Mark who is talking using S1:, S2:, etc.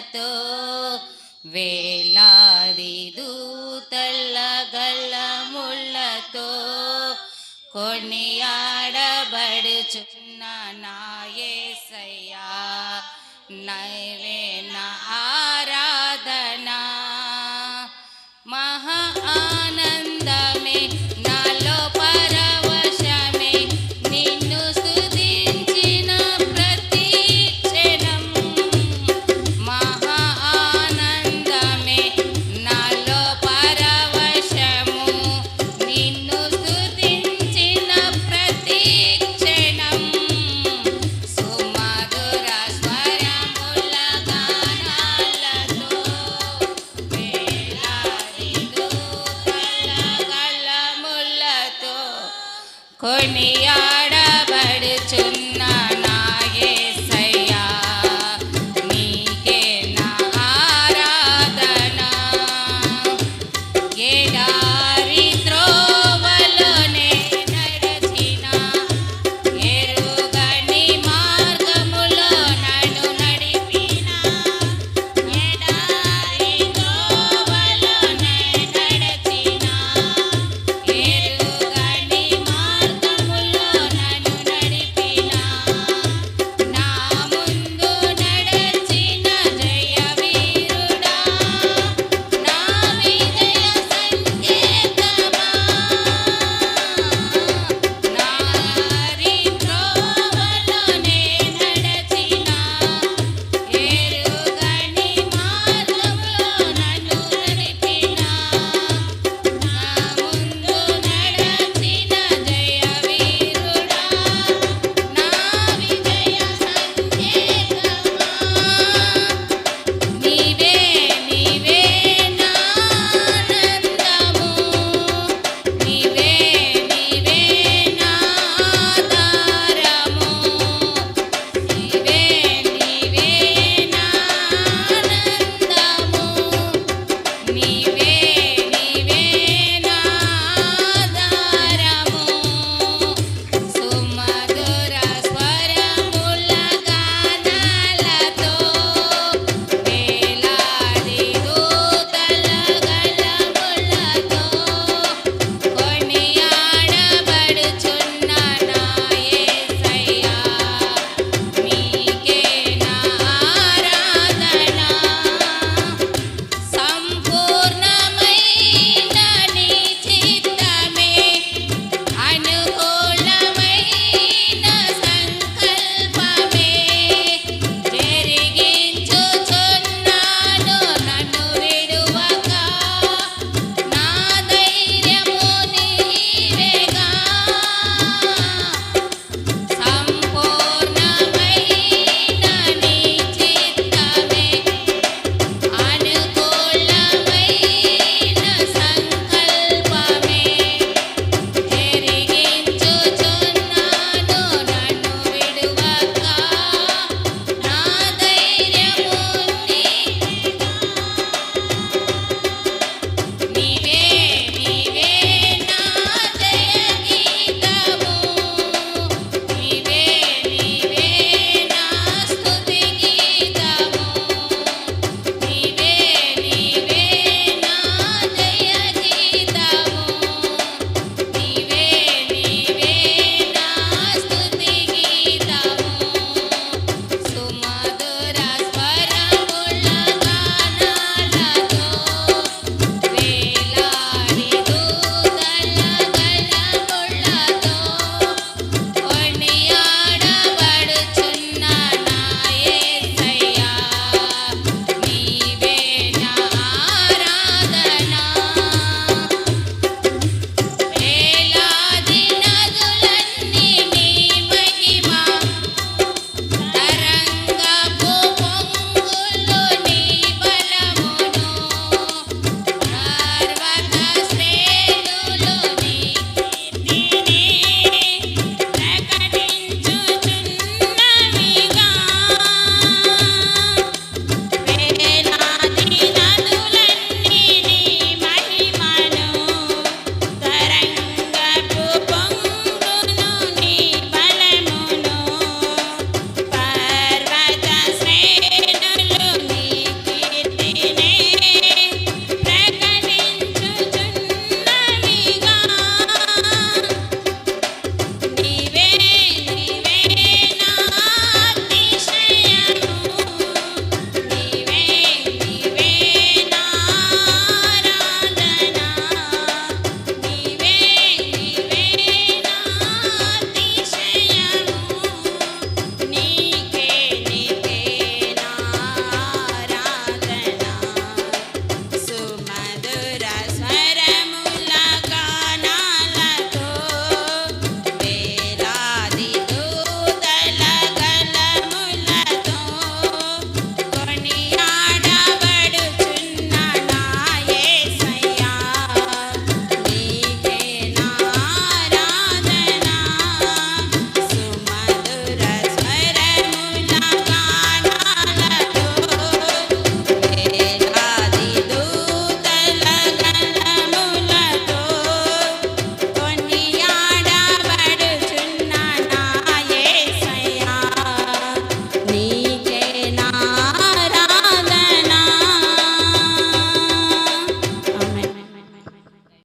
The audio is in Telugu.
S1: తో వేలాది దూతల్ల గల్ల ముళ్ళతో కొనియాడబడుచున్న నాయసయ్యా నైవేన ఆరాధనా. మహా ఆనందమే Hoi, Mia.